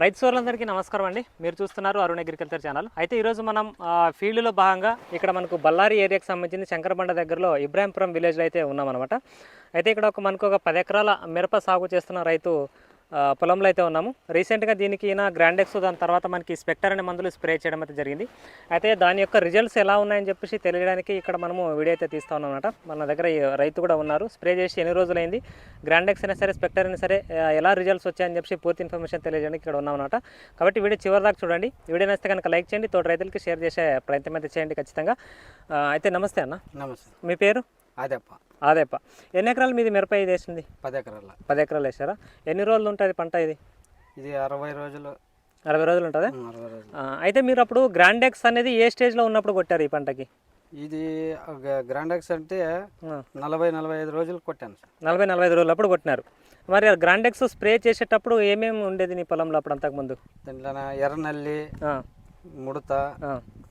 రైతు సోదరులందరికీ నమస్కారం అండి. మీరు చూస్తున్నారు అరుణ్ అగ్రికల్చర్ ఛానల్. అయితే ఈరోజు మనం ఫీల్డ్లో భాగంగా ఇక్కడ మనకు బళ్ళారి ఏరియాకి సంబంధించిన శంకరబండ దగ్గరలో ఇబ్రాహీంపురం విలేజ్లో అయితే ఉన్నామన్నమాట. అయితే ఇక్కడ ఒక మనకు ఒక పది ఎకరాల మిరప సాగు చేస్తున్న రైతు పొలంలో అయితే ఉన్నాము. రీసెంట్గా దీనికి ఈయన గ్రాండెక్స్ దాని తర్వాత మనకి స్పెక్టర్ అనే మందులు స్ప్రే చేయడం అయితే జరిగింది. అయితే దాని యొక్క రిజల్ట్స్ ఎలా ఉన్నాయని చెప్పేసి తెలియడానికి ఇక్కడ మనము వీడియో అయితే తీస్తా ఉన్నాం అనమాట మన దగ్గర రైతు కూడా ఉన్నారు. స్ప్రే చేసి ఎన్ని రోజులైంది? గ్రాండెక్స్ అయినా సరే స్పెక్టర్ అయినా సరే ఎలా రిజల్ట్స్ వచ్చాయని చెప్పి పూర్తి ఇన్ఫర్మేషన్ తెలియజేయడానికి ఇక్కడ ఉన్నాం అనమాట కాబట్టి వీడియో చివరి దాకా చూడండి. వీడియో నచ్చితే కనుక లైక్ చేయండి. తోటి రైతులకి షేర్ చేసే ప్రయత్నం అయితే చేయండి ఖచ్చితంగా. అయితే నమస్తే అన్న. నమస్తే. మీ పేరు? అదేప్ప అదేప. ఎన్ని ఎకరాలు మీది మిరప ఇది వేసింది? పది ఎకరాల. పది ఎకరాలు వేసారా? ఎన్ని రోజులు ఉంటుంది పంట ఇది? ఇది అరవై రోజులు. అరవై రోజులు ఉంటుందా? అయితే మీరు అప్పుడు గ్రాండెక్స్ అనేది ఏ స్టేజ్లో ఉన్నప్పుడు కొట్టారు ఈ పంటకి? ఇది గ్రాండెక్స్ అంటే నలభై నలభై ఐదు రోజులు కొట్టాను సార్. నలభై నలభై ఐదు రోజులు అప్పుడు కొట్టినారు. మరి గ్రాండెక్స్ స్ప్రే చేసేటప్పుడు ఏమేమి ఉండేది నీ పొలంలో అప్పుడు అంతకుముందు? దీంట్లో ఎర్రనల్లి ముడత.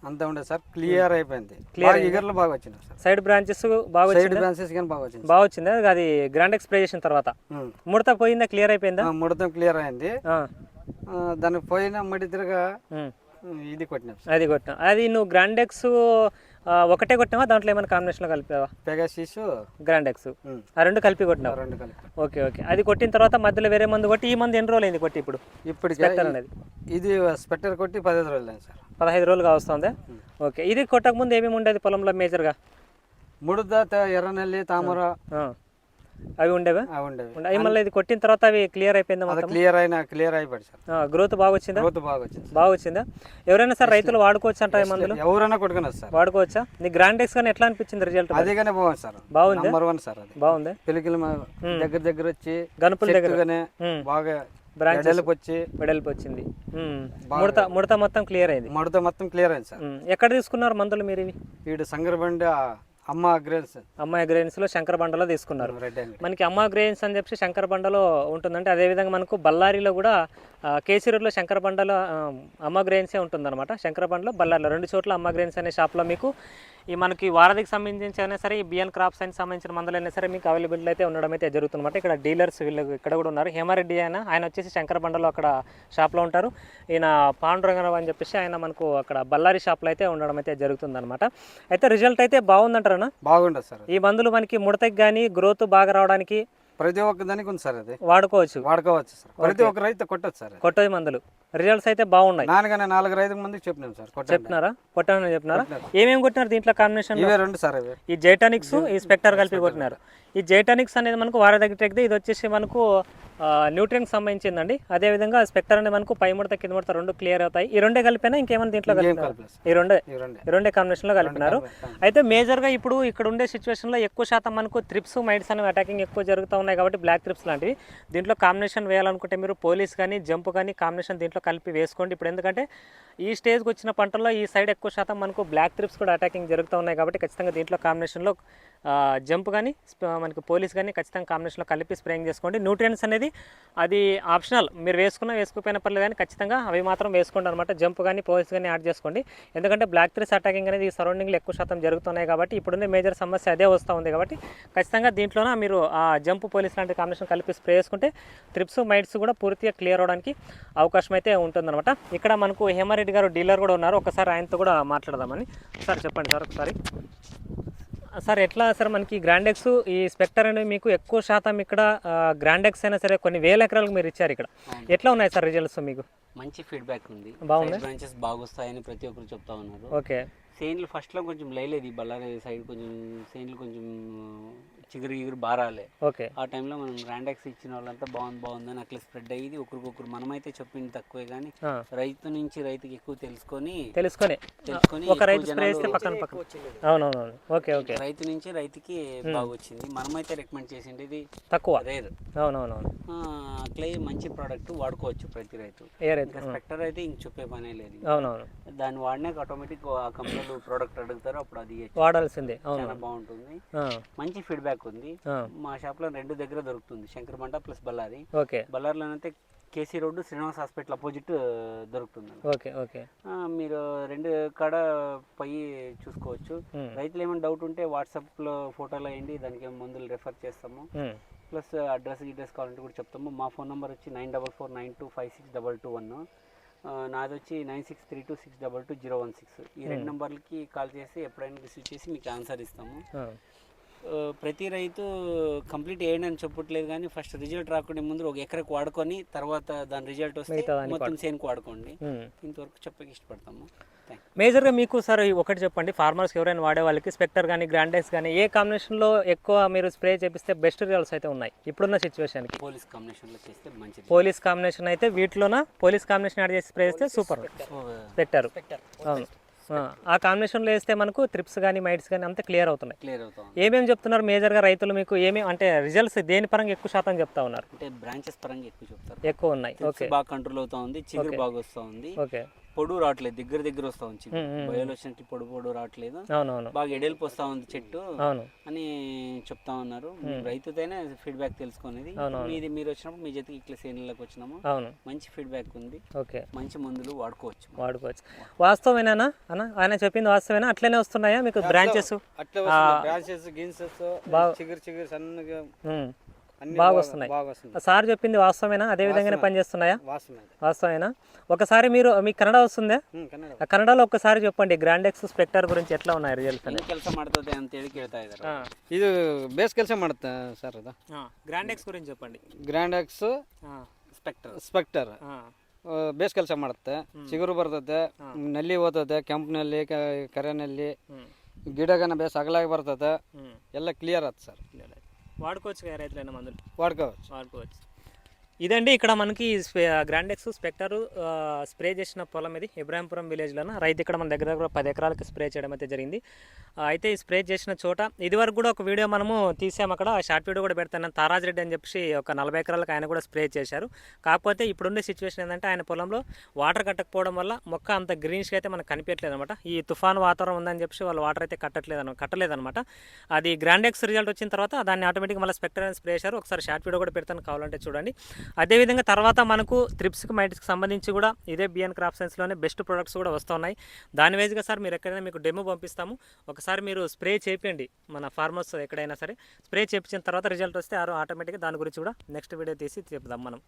అంతా ఉండేది సార్ క్లియర్ అయిపోయింది. బాగా ఇగర్లు బాగా వచ్చింది సార్. సైడ్ బ్రాంచెస్ బాగా సైడ్ బ్రాంచెస్ కానీ బాగా వచ్చింది బాగా వచ్చిందా? అది గ్రాండెక్స్ స్ప్రే చేసిన తర్వాత. ముడత పోయిందా? క్లియర్ అయిపోయిందా? ముడత క్లియర్ అయింది. దానికి పోయిన మడి తిరగా ఇది కొట్టినాం అది కొట్టినా. అది నువ్వు గ్రాండెక్స్ ఒకటే కొట్టినావా? దాంట్లో ఏమైనా కాంబినేషన్లో కలిపావా? పెగాసిస్ గ్రాండెక్స్ ఆ రెండు కలిపి కొట్టినావు? రెండు కలిపి. Okay okay. అది కొట్టిన తర్వాత మధ్యలో వేరే మందు కొట్టి ఈ మందు ఎన్ని రోజులు అయింది కొట్టి ఇప్పుడు? ఇప్పటికే స్పెక్టర్ అనేది. ఇది స్పెక్టర్ కొట్టి పదిహేను రోజులు అయింది సార్. పదహైదు రోజులుగా వస్తుంది ఓకే. ఇది కొట్టక ముందు ఏమేమి ఉండేది పొలంలో మేజర్గా? ముడత త- ఎర్రనల్లి తామర. అవి ఉండేవా? అవి ఉండేవి. ఉండే- అవి మళ్ళీ ఇది కొట్టిన తర్వాత అవి క్లియర్ అయిపోయిందా మొత్తం క్లియర్ అయినా క్లియర్ అయిపోయింది సార్. గ్రోత్ బాగా వచ్చిందా గ్రోత్ బాగా వచ్చింది బాగా వచ్చిందా ఎవరైనా సార్ రైతులు వాడుకోవచ్చు అంటారా మందులు? ఎవరైనా కొట్టుకున్నారు సార్. వాడుకోవచ్చా? నీ గ్రాండెక్స్ కానీ ఎట్లా అనిపించింది రిజల్ట్ అదిగానే బాగుంది సార్. బాగుందా? నంబర్ వన్ సార్ అది. బాగుంది? పిలికిల దగ్గర దగ్గర వచ్చి గనుపుల దగ్గర. చెట్టుగానే ఉమ్. బాగా. ఎడలకు వచ్చి వెడల్పు వచ్చింది ఉమ్. ముడత ముడత మొత్తం క్లియర్ అయింది. మడత మొత్తం క్లియర్ అయింది సార్. ఎక్కడ తీసుకున్నారు మందులు మీరు ఇవి? వీడు సంగరబండి అమ్మ అమ్మాయి గ్రెయిన్స్లో శంకర బండలో తీసుకున్నారు. మనకి అమ్మ గ్రెయిన్స్ అని చెప్పి శంకర బండలో ఉంటుందంటే అదేవిధంగా మనకు బళ్ళారిలో కూడా కేసీరూరులో శంకర బండలో ఆ, అమ్మ గ్రెయిన్సే ఉంటుందన్నమాట. శంకర బండలో బళ్ళారిలో రెండు చోట్ల అమ్మ గ్రెయిన్స్ అనే షాప్లో మీకు ఈ మనకి వారధికి సంబంధించి అయినా సరే ఈ బిఎన్ క్రాప్స్ అని సంబంధించిన మందులు అయినా సరే మీకు అవైలబుల్ అయితే ఉండడం అయితే జరుగుతుందన్నమాట. ఇక్కడ డీలర్స్ వీళ్ళు ఇక్కడ కూడా ఉన్నారు. హేమారెడ్డి ఆయన ఆయన వచ్చేసి శంకర బండలో అక్కడ షాప్లో ఉంటారు. ఈయన పాండురంగరావు అని చెప్పేసి ఆయన మనకు అక్కడ బళ్ళారి షాప్లో అయితే ఉండడం అయితే జరుగుతుందన్నమాట. అయితే రిజల్ట్ అయితే బాగుందంటారా బాగుండదు సార్. ఈ మందులు మనకి ముడతకి కానీ గ్రోత్ బాగా రావడానికి ప్రతి ఒక్క దానికి ఉంది సార్ అది. వాడుకోవచ్చు. వాడుకోవచ్చు సార్. ప్రతి ఒక్క రైతు కొట్టచ్చు సార్. కొట్టది మందులు. రిజల్ట్స్ అయితే బాగున్నాయి. నాన్నగానే నాలుగు రైతు మందికి చెప్పినాం సార్ చెప్తున్నారా? కొట్టానని చెప్తున్నారా? ఏమేమి కొట్టినారు దీంట్లో కాంబినేషన్ ఇవే రెండు సార్ ఇవి. ఈ జైటానిక్స్ ఈ స్పెక్టర్ కలిపి కొట్టినారు. ఈ జైటానిక్స్ అనేది మనకు వార దగ్గర ఇది వచ్చేసి మనకు న్యూట్రియన్ సంబంధించిందండి. అదేవిధంగా స్పెక్టర్ అనేది మనకు పై ముడత కింద ముడత రెండు క్లియర్ అవుతాయి. ఈ రెండే కలిపినా ఇంకేమైనా దీంట్లో కలిపినారు? ఈ రెండే? ఈ రెండే. కాంబినేషన్లో కలిపినారు. అయితే మేజర్గా ఇప్పుడు ఇక్కడ ఉండే సిచ్యువేషన్లో ఎక్కువ శాతం మనకు త్రిప్స్ మైట్స్ అనేవి అటాకింగ్ ఎక్కువ జరుగుతూ ఉన్నాయి కాబట్టి బ్లాక్ త్రిప్స్ లాంటివి. దీంట్లో కాంబినేషన్ వేయాలనుకుంటే మీరు పోలీస్ కానీ జంప్ కానీ కాంబినేషన్ దీంట్లో కలిపి వేసుకోండి. ఇప్పుడు ఎందుకంటే ఈ స్టేజ్కి వచ్చిన పంటల్లో ఈ సైడ్ ఎక్కువ శాతం మనకు బ్లాక్ త్రిప్స్ కూడా అటాకింగ్ జరుగుతూ ఉన్నాయి కాబట్టి ఖచ్చితంగా దీంట్లో కాంబినేషన్లో జంప్ కానీ మనకి పోలీస్ కానీ ఖచ్చితంగా కాంబినేషన్లో కలిపి స్ప్రేయింగ్ చేసుకోండి. న్యూట్రియన్స్ అనేది అది ఆప్షనల్. మీరు వేసుకున్నా వేసుకోకపోయినా పర్లేదు కానీ ఖచ్చితంగా అవి మాత్రం వేసుకోండి అనమాట జంప్ కానీ పోల్స్ కానీ యాడ్ చేసుకోండి. ఎందుకంటే బ్లాక్ త్రీస్ అటాకింగ్ అనేది ఈ సరౌండింగ్లో ఎక్కువ శాతం జరుగుతున్నాయి కాబట్టి ఇప్పుడున్న మేజర్ సమస్య అదే వస్తూ ఉంది కాబట్టి ఖచ్చితంగా దీంట్లోనే మీరు ఆ జంప్ పోలీస్ లాంటి కాంబినేషన్ కలిపి స్ప్రే చేసుకుంటే ట్రిప్స్ మైట్స్ కూడా పూర్తిగా క్లియర్ అవడానికి అవకాశం అయితే ఉంటుందన్నమాట. ఇక్కడ మనకు హేమారెడ్డి గారు డీలర్ కూడా ఉన్నారు. ఒకసారి ఆయనతో కూడా మాట్లాడదామని. సార్ చెప్పండి సార్ ఒకసారి. సార్ ఎట్లా సార్ మనకి గ్రాండెక్స్ ఈ స్పెక్టర్ అనేవి మీకు ఎక్కువ శాతం ఇక్కడ గ్రాండెక్స్ అయినా సరే కొన్ని వేల ఎకరాలకు మీరు ఇచ్చారు ఇక్కడ. ఎట్లా ఉన్నాయి సార్ రిజల్ట్స్ మీకు? మంచి ఫీడ్బ్యాక్ ఉంది. బాగుంది. బ్రాంచెస్ బాగొస్తాయని ప్రతి ఒక్కరు చెప్తా ఉన్నారు. ఓకే. సేన్లు ఫస్ట్లో కొంచెం లేలేదు ఈ బళ్ళారి సైడ్ కొంచెం సేన్లు కొంచెం చిగురు గిగురు బారాలే. ఓకే. ఆ టైంలో మనం గ్రాండాక్స్ ఇచ్చిన వాళ్ళంతా బాగుంది బాగుందని అట్లా స్ప్రెడ్ అయ్యింది ఒకరికొకరు. మనమైతే చెప్పింది తక్కువే కానీ రైతు నుంచి రైతుకి ఎక్కువ తెలుసుకొని తెలుసుకొని తెలుసుకొని ఒక రైతు స్ప్రే చేస్తే పక్కన పక్కన. అవునవునవును. Okay okay. రైతు నుంచి రైతుకి బాగా వచ్చింది మనమైతే రికమెండ్ చేసింది ఇది తక్కువ. రేర్ అవునవునవును. అట్లే మంచి ప్రోడక్ట్ వాడుకోవచ్చు ప్రతి రైతు. ఏ రైతు? ఇంకా స్పెక్టర్ అయితే ఇంక చెప్పే పనే లేదు అవునవును. దాన్ని వాడినాక ఆటోమేటిక్ ఆ కంపెనీలు ప్రోడక్ట్ అడుగుతారు అప్పుడు అది. వాడాల్సిందే. అవును. చాలా బాగుంటుంది. మంచి ఫీడ్బ్యాక్ ఉంది ఆ, మా షాప్లో రెండు దగ్గర దొరుకుతుంది. Shankarabanda plus Ballari. బళ్ళారిలోనైతే KC road Srinivas hospital opposite దొరుకుతుంది ఓకే ఓకే. మీరు రెండు కాడ పోయి చూసుకోవచ్చు. రైతులు ఏమైనా డౌట్ ఉంటే వాట్సాప్లో ఫోటోలు వేయండి దానికి మందులు రెఫర్ చేస్తాము. ప్లస్ అడ్రస్ డీటెయిల్స్ కావాలంటే కూడా చెప్తాము. మా ఫోన్ నెంబర్ వచ్చి nine double four nine two five six double two one. నాది వచ్చి nine six three two six double two zero one six. ఈ రెండు నెంబర్లకి కాల్ చేసి ఎప్పుడైనా రిసీవ్ చేసి మీకు ఆన్సర్ ఇస్తాము. ప్రతి రైతు కంప్లీట్ వేయండి అని చెప్పట్లేదు కానీ ఫస్ట్ రిజల్ట్ రాకుండా ముందు ఒక ఎకరకు వాడుకొని తర్వాత దాని రిజల్ట్ వస్తే మొత్తం సేన్కి వాడుకోండి. ఇంతవరకు చెప్పక ఇష్టపడతాము. మేజర్గా మీకు సార్ ఒకటి చెప్పండి ఫార్మర్స్కి ఎవరైనా వాడే వాళ్ళకి స్పెక్టర్ కానీ గ్రాండెక్స్ కానీ ఏ కాంబినేషన్లో ఎక్కువ మీరు స్ప్రే చేపిస్తే బెస్ట్ రిజల్ట్స్ అయితే ఉన్నాయి? ఇప్పుడున్న సిచ్యువేషన్కి పోలీస్ కాంబినేషన్లో చేస్తే మంచిది. పోలీస్ కాంబినేషన్ అయితే వీటిలోన? పోలీస్ కాంబినేషన్ యాడ్ చేసి స్ప్రే చేస్తే సూపర్ పెట్టారు అవును. ఆ, కాంబినేషన్లో వేస్తే మనకు త్రిప్స్ కానీ మైట్స్ కానీ అంతా క్లియర్ అవుతున్నాయి. క్లియర్ అవుతాం ఏమేమి చెప్తున్నారు మేజర్గా రైతులు మీకు? ఏమేమి అంటే రిజల్ట్స్ దేని పరంగా ఎక్కువ శాతం చెప్తా ఉన్నారు? అంటే బ్రాంచెస్ పరంగా ఎక్కువ చెప్తారు. ఎక్కువ ఉన్నాయి. ఓకే బాగా కంట్రోల్ అవుతా ఉంది చిగురు బాగా వస్తూ ఉంది ఓకే పొడుగు రావట్లేదు. దగ్గర దగ్గర వస్తూ ఉంది. బయలు వచ్చినట్టు పొడు పొడు రావట్లేదు. బాగా ఎడెల్పు వస్తూ ఉంది చెట్టు అవును. అని చెప్తా ఉన్నారు. రైతుతోనే ఫీడ్బ్యాక్ తెలుసుకునేది. మీది మీరు వచ్చినప్పుడు మీ జతకి ఇట్లా సేనలకు వచ్చినాము. అవును. మంచి ఫీడ్బ్యాక్ ఉంది. ఓకే. మంచి మందులు వాడుకోవచ్చు. వాడుకోవచ్చు. వాస్తవమేనా అన్న? ఆయన చెప్పింది వాస్తవేనా అట్లనే వస్తున్నాయా మీకు బ్రాంచెస్ అట్లా బ్రాంచెస్ గిన్సెస్ చిగురు చిగురు సన్నగా బాగా వస్తున్నాయి బాగా వస్తుంది సార్ చెప్పింది వాస్తవమేనా అదే విధంగానే పనిచేస్తున్నాయా వాసన అది. వాస్తవేనా ఒకసారి మీరు మీకు కన్నడ వస్తుందా ಹ್ಮ್ ಕನ್ನಡ ఆ కన్నడలో ఒక్కసారి చెప్పండి గ్రాండెక్స్ స్పెక్టర్ గురించి ఎట్లా ఉన్నాయి రిజల్ట్స్ ಹೆಂಗ್ ಕೆಲಸ ಮಾಡ್ತದೆ ಅಂತ ಹೇಳಿ ಕೇಳ್ತಾ ಇದ್ದಾರೆ ಇದು ಬೇಸ್ ಕೆಲಸ ಮಾಡುತ್ತೆ ಸರ್ ಅದು గ్రాండెక్స్ గురించి చెప్పండి grand X Spectre Spectre base ಕೆಲಸ ಮಾಡುತ್ತೆ ಚಿಗುರು ಬರ್ತದೆ ನಲ್ಲಿ ಓತದೆ ಕೆಂಪು ನಲ್ಲಿ ಕ- ಕರೆ ನಲ್ಲಿ ಗಿಡಗನ ಬೇಸ್ ಅಗಲಾಗಿ ಬರ್ತದೆ ಎಲ್ಲ ಕ್ಲಿಯರ್ ಆಯ್ತು ಸರ್ వాడుకోవచ్చు కదా రైతులైన మందులు? వాడుకోవచ్చు. వాడుకోవచ్చు. ఇదండి ఇక్కడ మనకి గ్రాండెక్స్ స్పెక్టర్ స్ప్రే చేసిన పొలం ఇది. ఇబ్రాహింపురం విలేజ్లోన రైతు ఇక్కడ మన దగ్గర దగ్గర పది ఎకరాలకు స్ప్రే చేయడం అయితే జరిగింది. అయితే ఈ స్ప్రే చేసిన చోట ఇదివరకు కూడా ఒక వీడియో మనము తీసాము అక్కడ. షార్ట్ వీడియో కూడా పెడతాను. తారాజ్ రెడ్డి అని చెప్పి ఒక నలభై ఎకరాలకు ఆయన కూడా స్ప్రే చేశారు. కాకపోతే ఇప్పుడుండే సిచ్యువేషన్ ఏంటంటే ఆయన పొలంలో వాటర్ కట్టకపోవడం వల్ల మొక్క అంత గ్రీన్స్గా అయితే మనకు కనిపించట్లేదు అనమాట ఈ తుఫాన్ వాతావరణం ఉందని చెప్పి వాళ్ళు వాటర్ అయితే కట్టట్లేదు కట్టలేదు అనమాట అది గ్రాండెక్స్ రిజల్ట్ వచ్చిన తర్వాత దాన్ని ఆటోమేటిక్గా మళ్ళీ స్పెక్టర్ అని స్ప్రే చేశారు. ఒకసారి షార్ట్ వీడియో కూడా పెడతాను కావాలంటే చూడండి. అదేవిధంగా తర్వాత మనకు త్రిప్స్కి మైట్స్కి సంబంధించి కూడా ఇదే బిఎన్ క్రాప్ సైన్స్లోనే బెస్ట్ ప్రొడక్ట్స్ కూడా వస్తున్నాయి. దాని వైజ్గా సార్ మీరు ఎక్కడైనా మీకు డెమో పంపిస్తాము. ఒకసారి మీరు స్ప్రే చేయండి మన ఫార్మర్స్ ఎక్కడైనా సరే. స్ప్రే చేయించిన తర్వాత రిజల్ట్ వస్తే ఆరు ఆటోమేటిక్గా దాని గురించి కూడా నెక్స్ట్ వీడియో తీసి చెప్దాం మనం.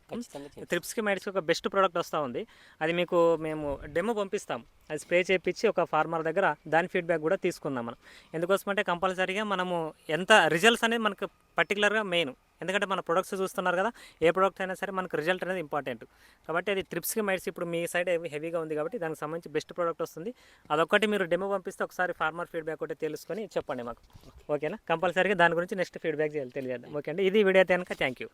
త్రిప్స్కి మైట్స్కి ఒక బెస్ట్ ప్రోడక్ట్ వస్తూ ఉంది. అది మీకు మేము డెమో పంపిస్తాం అది స్ప్రే చేయించి ఒక ఫార్మర్ దగ్గర దాని ఫీడ్బ్యాక్ కూడా తీసుకుందాం మనం. ఎందుకోసం అంటే కంపల్సరీగా మనము ఎంత రిజల్ట్స్ అనేది మనకు పర్టికులర్గా మెయిన్ ఎందుకంటే మన ప్రొడక్ట్స్ చూస్తున్నారు కదా ఏ ప్రోడక్ట్ అయినా సరే మనకు రిజల్ట్ అనేది ఇంపార్టెంట్ కాబట్టి అది త్రిప్స్కి మైట్స్ ఇప్పుడు మీ సైడ్ హెవీగా ఉంది కాబట్టి దానికి సంబంధించి బెస్ట్ ప్రోడక్ట్ వస్తుంది. అదొక్కటి మీరు డెమో పంపిస్తే ఒకసారి ఫార్మర్ ఫీడ్బ్యాక్ ఒకటి తెలుసుకొని చెప్పండి మాకు. ఓకేనా కంపల్సరీగా దాని గురించి నెక్స్ట్ ఫీడ్బ్యాక్ తెలియజేద్దాం. ఓకే అండి? ఇది వీడియో అయితే కనుక థ్యాంక్ యూ